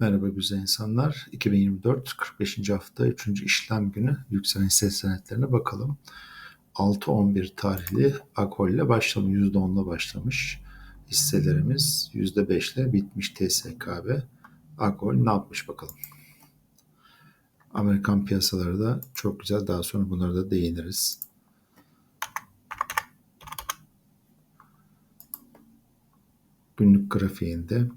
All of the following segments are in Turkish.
Merhaba güzel insanlar. 2024 45. hafta 3. işlem günü yükselen hisse senetlerine bakalım. 6-11 tarihli Akol ile başlamış, %10'la başlamış. Hisselerimiz %5 ile bitmiş TSKB. Akol ne yapmış bakalım. Amerikan piyasaları da çok güzel. Daha sonra bunlara da değiniriz. Günlük grafiğinde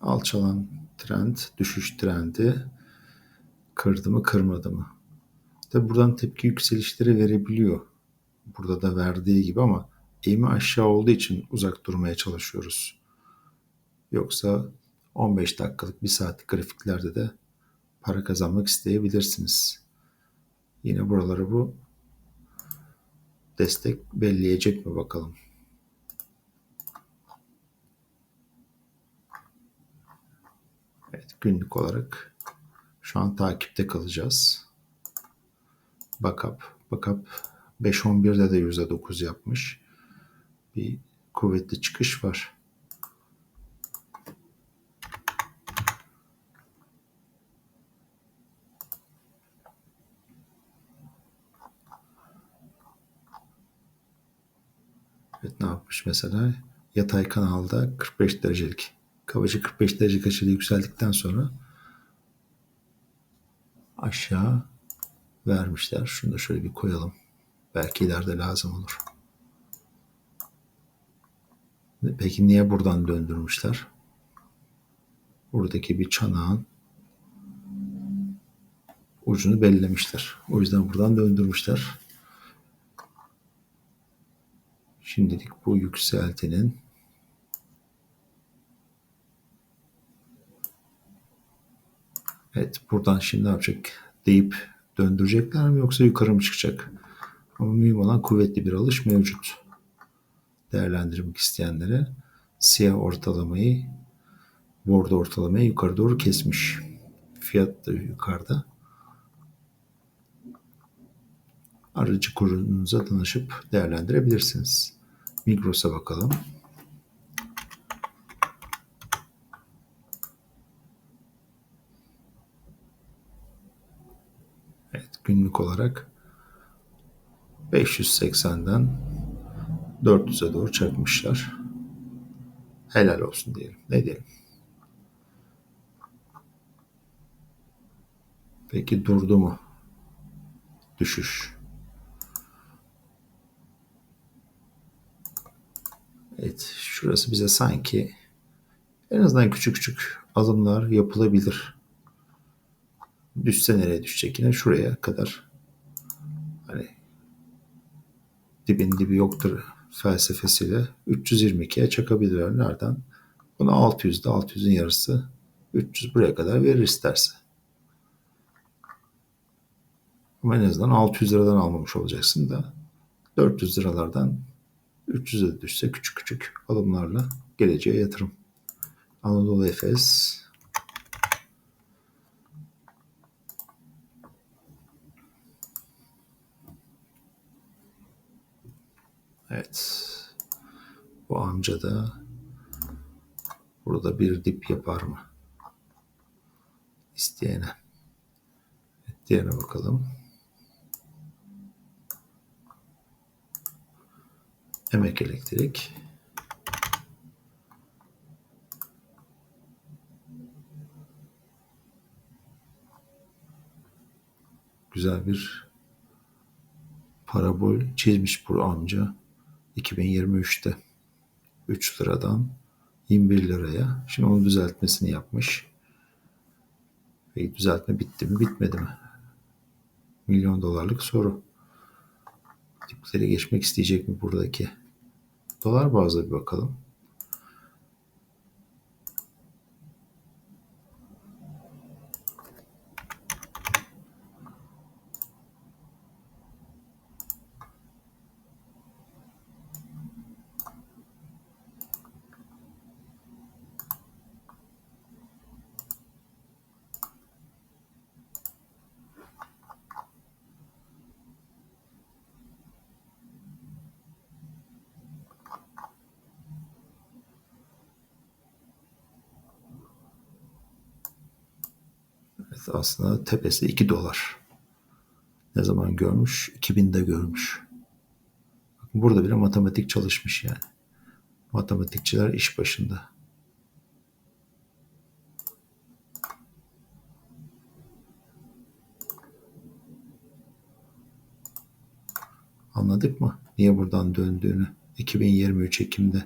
alçalan trend, düşüş trendi kırdı mı kırmadı mı? Tabi buradan tepki yükselişleri verebiliyor. Burada da verdiği gibi ama eğimi aşağı olduğu için uzak durmaya çalışıyoruz. Yoksa 15 dakikalık bir saatlik grafiklerde de para kazanmak isteyebilirsiniz. Yine buraları bu destek belleyecek mi bakalım. Evet, günlük olarak şu an takipte kalacağız. Backup. Backup 5.11'de de %9 yapmış. Bir kuvvetli çıkış var. Evet ne yapmış mesela? Yatay kanalda 45 derecelik kabaca 45 derece açıyla yükseldikten sonra aşağı vermişler. Şunu da şöyle bir koyalım. Belki ileride lazım olur. Peki niye buradan döndürmüşler? Buradaki bir çanağın ucunu bellemişler. O yüzden buradan döndürmüşler. Şimdilik bu yükseltinin Evet buradan şimdi ne yapacak deyip döndürecekler mi yoksa yukarı mı çıkacak? Ama mühim olan kuvvetli bir alış mevcut. Değerlendirmek isteyenlere siyah ortalamayı bordo ortalamayı yukarı doğru kesmiş. Fiyat da yukarıda. Aracı kurunuza danışıp değerlendirebilirsiniz. Migros'a bakalım. Günlük olarak 580'den 400'e doğru çakmışlar. Helal olsun diyelim. Ne diyelim? Peki durdu mu? Düşüş. Evet, şurası bize sanki en azından küçük küçük adımlar yapılabilir düşse nereye düşecek yine şuraya kadar hani dibin dibi yoktur felsefesiyle 322'ye çakabilirler. Nereden? Bunu 600'de 600'ün yarısı 300 buraya kadar verir isterse. Ama en azından 600 liradan almamış olacaksın da 400 liralardan 300'e düşse küçük küçük alımlarla geleceğe yatırım. Anadolu Efes Evet. Bu amca da burada bir dip yapar mı? İsteyene. Evet, diğerine bakalım. Emek elektrik. Güzel bir parabol çizmiş bu amca. 2023'te 3 liradan 21 liraya. Şimdi onun düzeltmesini yapmış. Ve düzeltme bitti mi bitmedi mi? Milyon dolarlık soru. Tipleri geçmek isteyecek mi buradaki? Dolar bazlı bir bakalım. Aslında tepesi 2 dolar. Ne zaman görmüş? 2000'de görmüş. Burada bile matematik çalışmış yani. Matematikçiler iş başında. Anladık mı? Niye buradan döndüğünü? 2023 Ekim'de.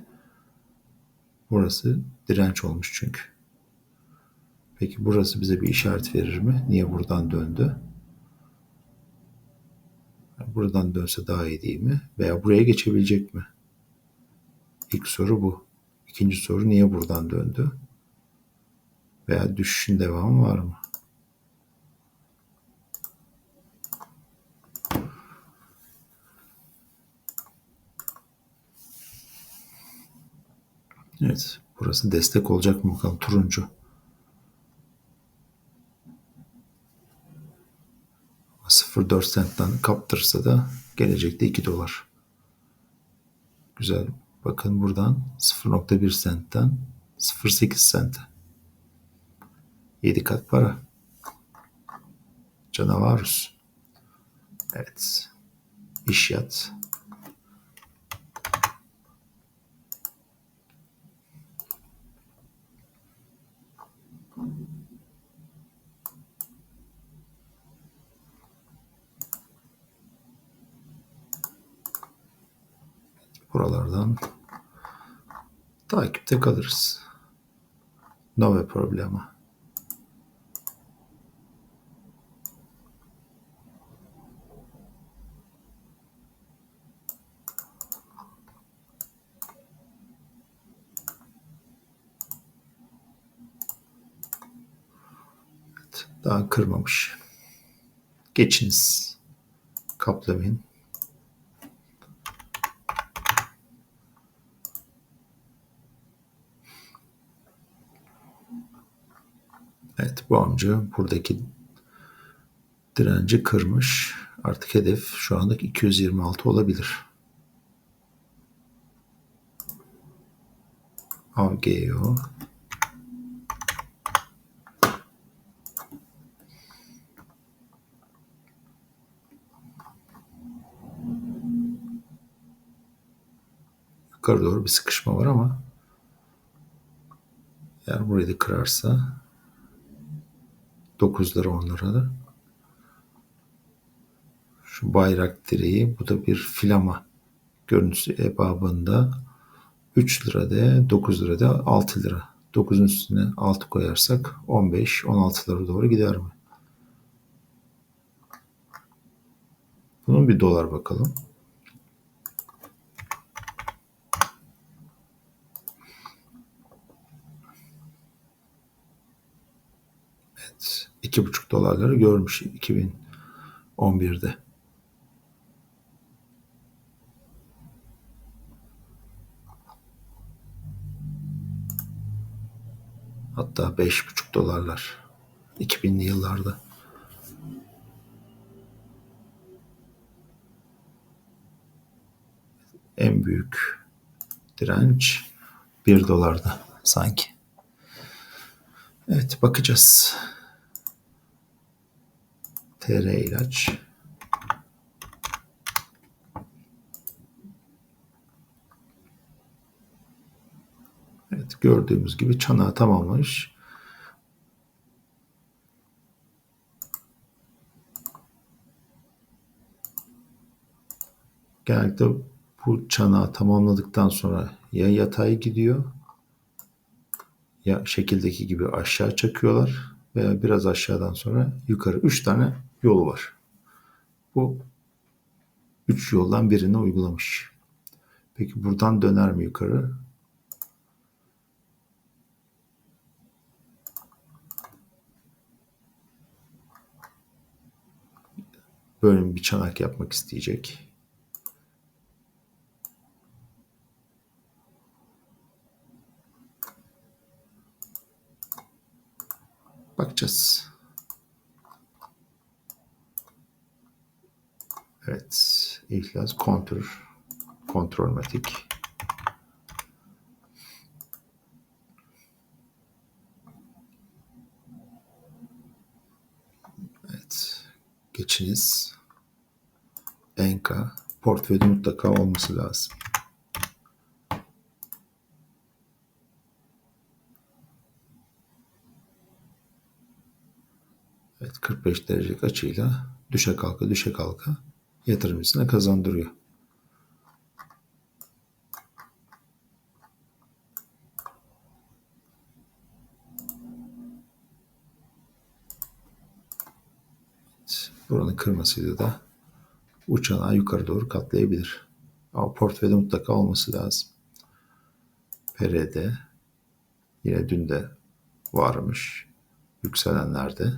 Burası direnç olmuş çünkü. Peki burası bize bir işaret verir mi? Niye buradan döndü? Buradan dönse daha iyi değil mi? Veya buraya geçebilecek mi? İlk soru bu. İkinci soru niye buradan döndü? Veya düşüşün devamı var mı? Evet. Burası destek olacak mı bakalım turuncu. 0.4 centten kaptırsa da gelecekte 2 dolar. Güzel. Bakın buradan 0.1 centten 0.8 cente. 7 kat para. Canavarus. Evet. İş yat. Buralardan takipte kalırız. No problema. Evet, daha kırmamış. Geçiniz. Kaplamayın. Bu amca buradaki direnci kırmış. Artık hedef şu anlık 226 olabilir. AGO Yukarı doğru bir sıkışma var ama eğer burayı da kırarsa 9 lira 10 lira da. Şu bayrak direği bu da bir filama görüntüsü ebabında 3 lira de 9 lira da 6 lira. 9'un üstüne 6 koyarsak 15-16 lira doğru gider mi? Bunun bir dolar bakalım. Evet. 2,5 dolarları görmüş 2011'de. Hatta 5,5 dolarlar 2000'li yıllarda. En büyük direnç 1 dolarda sanki. Evet bakacağız. TR ilaç. Evet gördüğümüz gibi çanağı tamamlamış. Genellikle bu çanağı tamamladıktan sonra ya yatay gidiyor ya şekildeki gibi aşağı çakıyorlar veya biraz aşağıdan sonra yukarı. Üç tane yol var. Bu üç yoldan birini uygulamış. Peki buradan döner mi yukarı? Böyle bir çanak yapmak isteyecek. Bakacağız. Evet. İhlas kontrol. Kontrolmatik. Geçiniz. Enka. Portföyde mutlaka olması lazım. Evet 45 derecelik açıyla düşe kalka düşe kalka yatırımcısına kazandırıyor. Buranın kırmasıyla da uçanağı yukarı doğru katlayabilir. Ama portföyde mutlaka olması lazım. PRD yine dün de varmış yükselenlerde.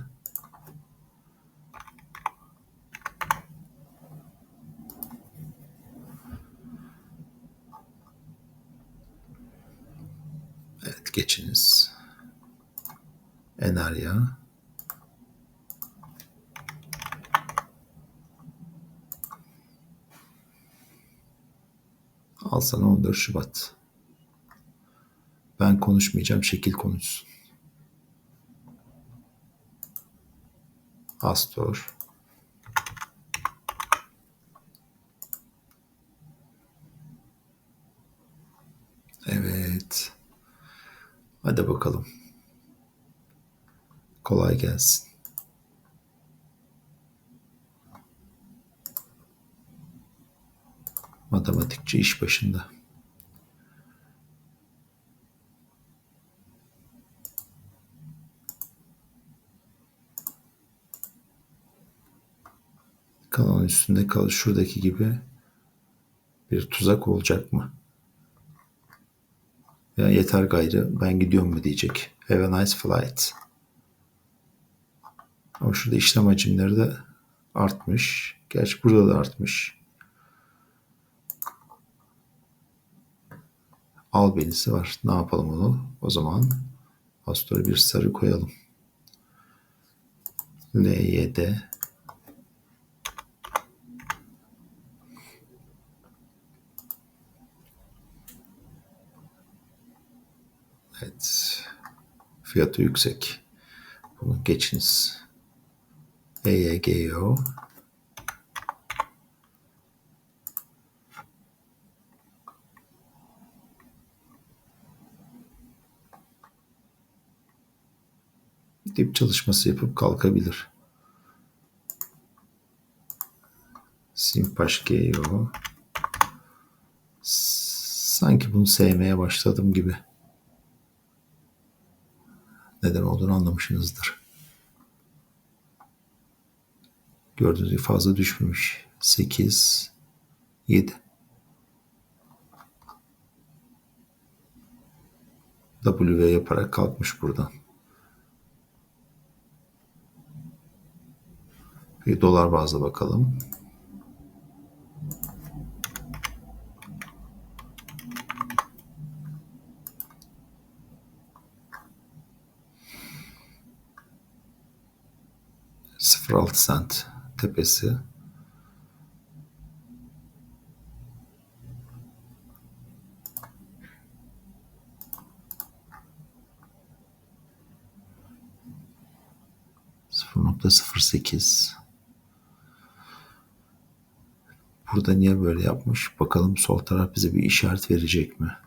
Evet geçiniz. Enerya. Al sana 14 Şubat. Ben konuşmayacağım, şekil konuşsun. Astor. Evet. Hadi bakalım. Kolay gelsin. Matematikçi iş başında. Kanalın üstünde kal şuradaki gibi bir tuzak olacak mı? Ya yeter gayrı ben gidiyorum mu diyecek. Have a nice flight. Ama şurada işlem hacimleri de artmış. Gerçi burada da artmış. Al benisi var. Ne yapalım onu? O zaman Astor'a bir sarı koyalım. LYD Evet. Fiyatı yüksek. Bunu geçiniz. EYGO dip çalışması yapıp kalkabilir. Simpaş GEO sanki bunu sevmeye başladım gibi. Neden olduğunu anlamışsınızdır. Gördüğünüz gibi fazla düşmemiş. 8 7 W yaparak kalkmış buradan. Bir dolar bazlı bakalım. Sıfır altı sent tepesi. Sıfır nokta sıfır sekiz. Burada niye böyle yapmış? Bakalım sol taraf bize bir işaret verecek mi?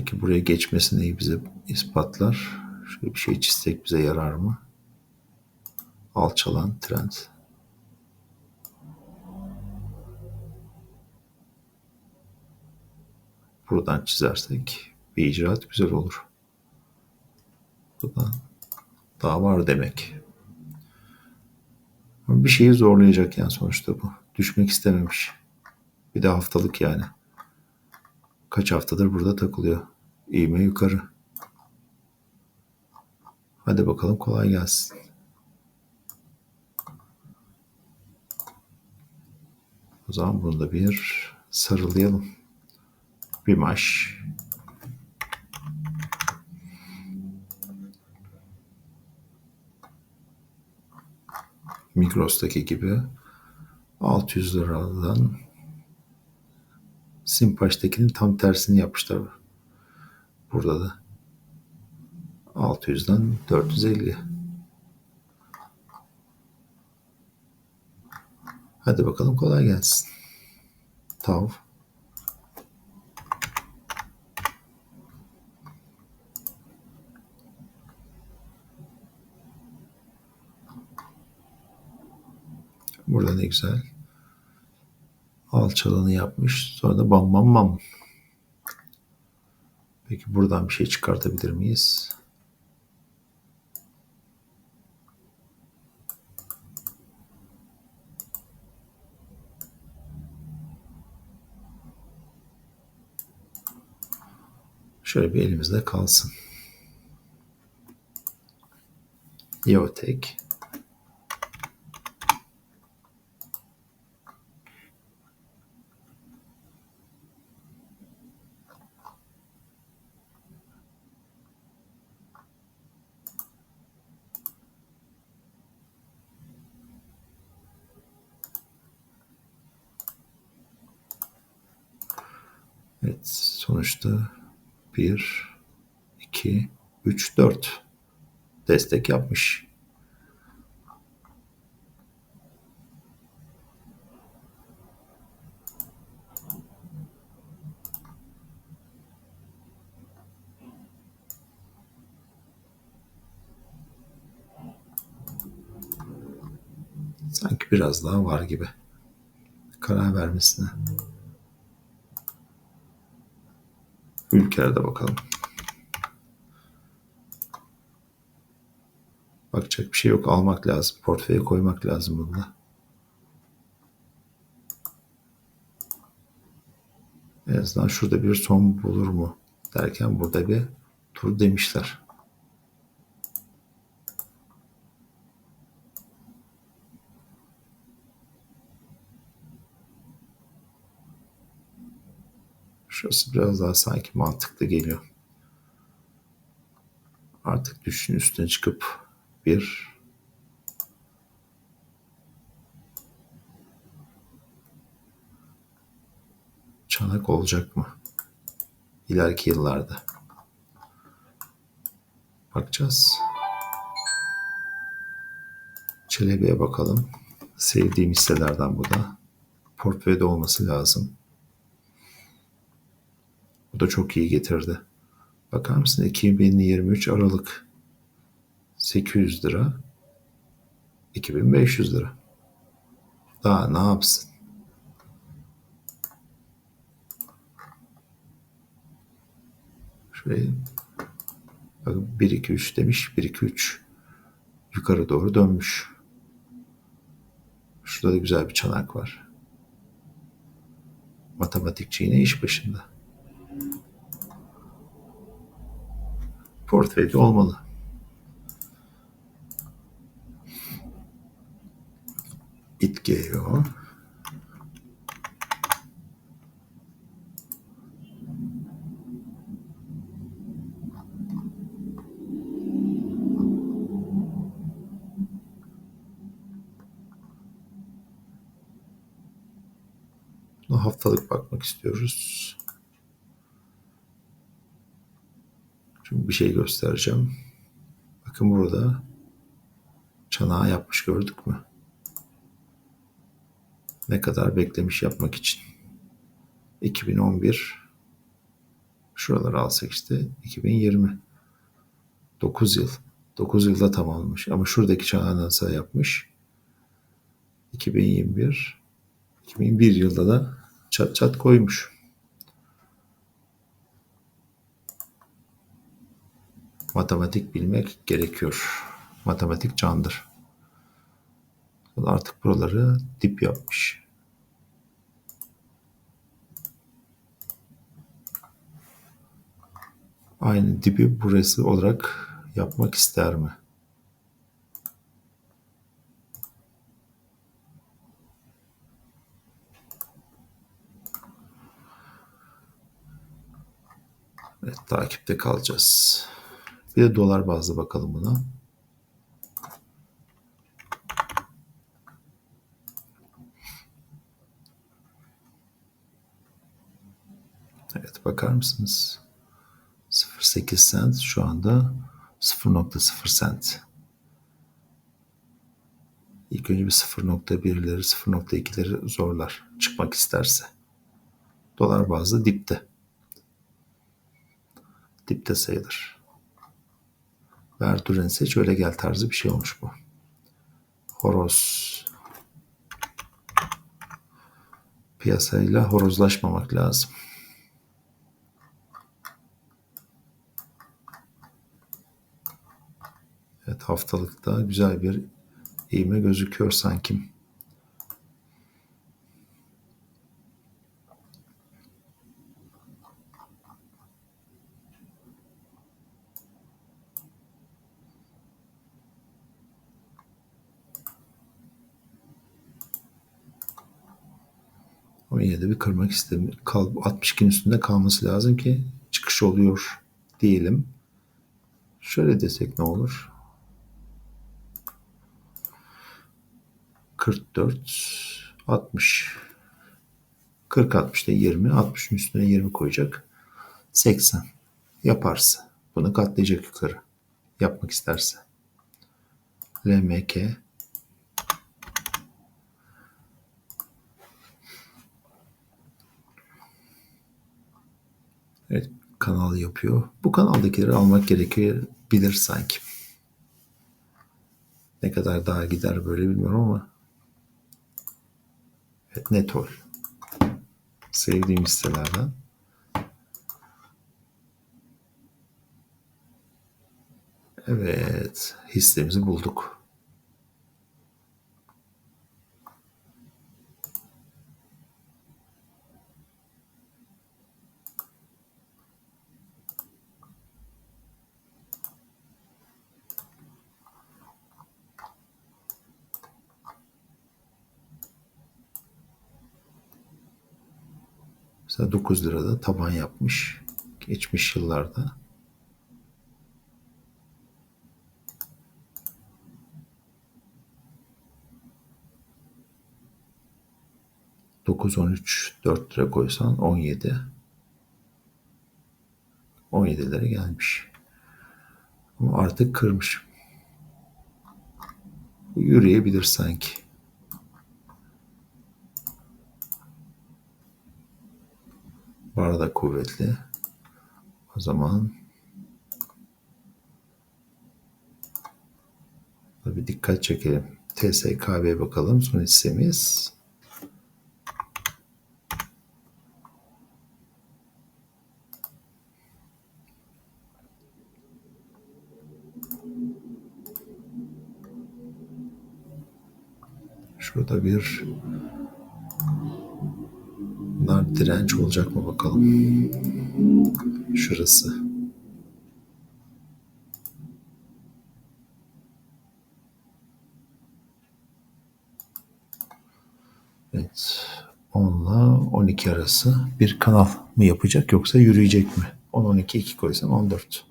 Peki buraya geçmesi neyi bize ispatlar? Şöyle bir şey çizsek bize yarar mı? Alçalan trend. Buradan çizersek bir icraat güzel olur. Buradan daha var demek. Bir şeyi zorlayacak yani sonuçta bu. Düşmek istememiş. Bir de haftalık yani. Kaç haftadır burada takılıyor. İğme yukarı. Hadi bakalım kolay gelsin. O zaman bunu da bir sarılayalım. Bir maş. Migros'taki gibi 600 liradan Simpaş'takinin tam tersini yapmışlar. Burada da 600'den 450. Hadi bakalım kolay gelsin. Tav. Burada ne güzel. Alçalanı yapmış. Sonra da bam bam bam. Peki buradan bir şey çıkartabilir miyiz? Şöyle bir elimizde kalsın. Yotek. Evet sonuçta 1, 2, 3, 4 destek yapmış. Sanki biraz daha var gibi. Karar vermesine. Ülkelerde bakalım. Bakacak bir şey yok. Almak lazım. Portföye koymak lazım bunda. En azından şurada bir son bulur mu derken burada bir tur demişler. Şurası biraz daha sanki mantıklı geliyor. Artık düşün üstüne çıkıp bir çanak olacak mı? İleriki yıllarda. Bakacağız. Çelebi'ye bakalım. Sevdiğim hisselerden bu da. Portföyde olması lazım. Bu da çok iyi getirdi. Bakar mısın 2023 Aralık 800 lira 2500 lira. Daha ne yapsın? Şurayı bakın 1 2 3 demiş. 1 2 3 yukarı doğru dönmüş. Şurada da güzel bir çanak var. Matematikçi yine iş başında. Portföyde olmalı. İtgeo. haftalık bakmak istiyoruz. Şimdi bir şey göstereceğim. Bakın burada çanağı yapmış gördük mü? Ne kadar beklemiş yapmak için. 2011 şuraları alsak işte 2020 9 yıl 9 yılda tamamlamış ama şuradaki çanağı nasıl yapmış 2021 2001 yılda da çat çat koymuş. Matematik bilmek gerekiyor. Matematik candır. Artık buraları dip yapmış. Aynı dibi burası olarak yapmak ister mi? Evet, takipte kalacağız. Bir de dolar bazlı bakalım buna. Evet bakar mısınız? 0.8 sent şu anda 0.0 sent. İlk önce bir 0.1'leri 0.2'leri zorlar çıkmak isterse. Dolar bazlı dipte. Dipte sayılır. Verduren seç öyle gel tarzı bir şey olmuş bu. Horoz. Piyasayla horozlaşmamak lazım. Evet haftalıkta güzel bir eğime gözüküyor sanki. Yine de bir kırmak istemiyorum. Kal, 62'nin üstünde kalması lazım ki çıkış oluyor diyelim. Şöyle desek ne olur? 44 60 40 60'da 20 60'ın üstüne 20 koyacak 80 yaparsa bunu katlayacak yukarı yapmak isterse LMK Evet kanal yapıyor. Bu kanaldakileri almak gerekiyor bilir sanki. Ne kadar daha gider böyle bilmiyorum ama Evet, Netol. Sevdiğim sitelerden. Evet, hissemizi bulduk. Mesela 9 lirada taban yapmış. Geçmiş yıllarda. Dokuz, on üç, dört lira koysan on yedi. On yedilere gelmiş. Ama artık kırmış. Yürüyebilir sanki. Bar da kuvvetli. O zaman bir dikkat çekelim. TSKB bakalım son hissemiz. Şurada bir direnç olacak mı bakalım. Şurası. Evet. 10 ile 12 arası bir kanal mı yapacak yoksa yürüyecek mi? 10 12 2 koysam 14.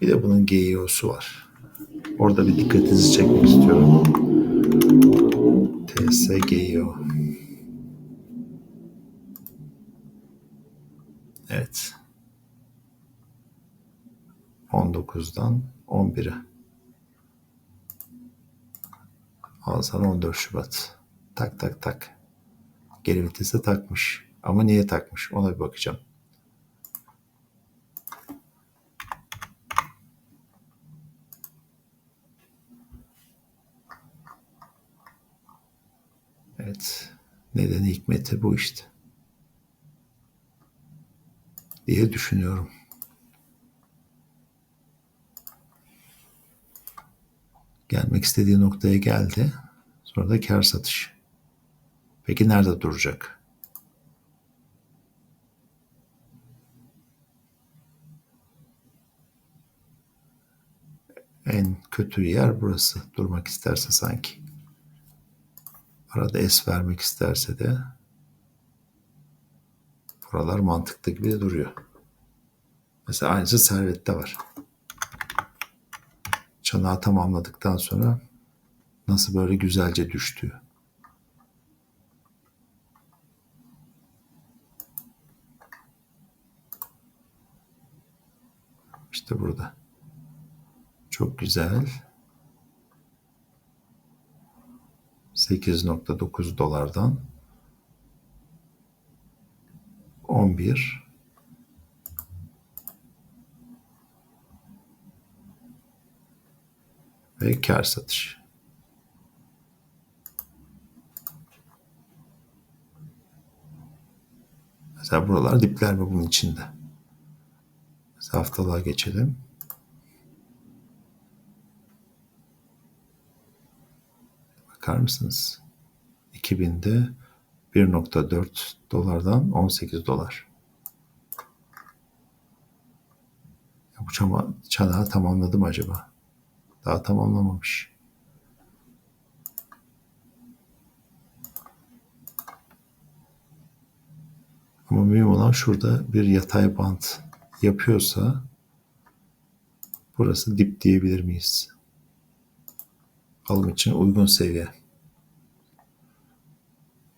Bir de bunun GEO'su var. Orada bir dikkatinizi çekmek istiyorum. TSGO. Evet. 19'dan 11'e. Al sana 14 Şubat. Tak tak tak. Geri vitese takmış. Ama niye takmış? Ona bir bakacağım. Evet. Nedeni hikmeti bu işte. Diye düşünüyorum. Gelmek istediği noktaya geldi. Sonra da kar satış. Peki nerede duracak? En kötü yer burası. Durmak isterse sanki. Arada es vermek isterse de buralar mantıklı gibi duruyor. Mesela aynısı servette var. Çanağı tamamladıktan sonra Nasıl böyle güzelce düştü. İşte burada. Çok güzel. 8.9 dolardan 11 ve kar satış. Mesela buralar dipler mi bunun içinde? Mesela haftalığa geçelim. Bakar mısınız? 2000'de 1.4 dolardan 18 dolar. Ya bu çama, çanağı tamamladı mı acaba? Daha tamamlamamış. Ama mühim olan şurada bir yatay bant yapıyorsa burası dip diyebilir miyiz? Alım için uygun seviye.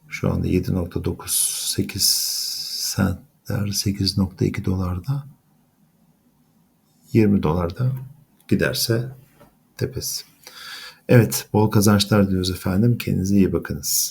Şu anda 7.98 centler 8.2 dolarda 20 dolarda giderse tepesi. Evet bol kazançlar diliyoruz efendim. Kendinize iyi bakınız.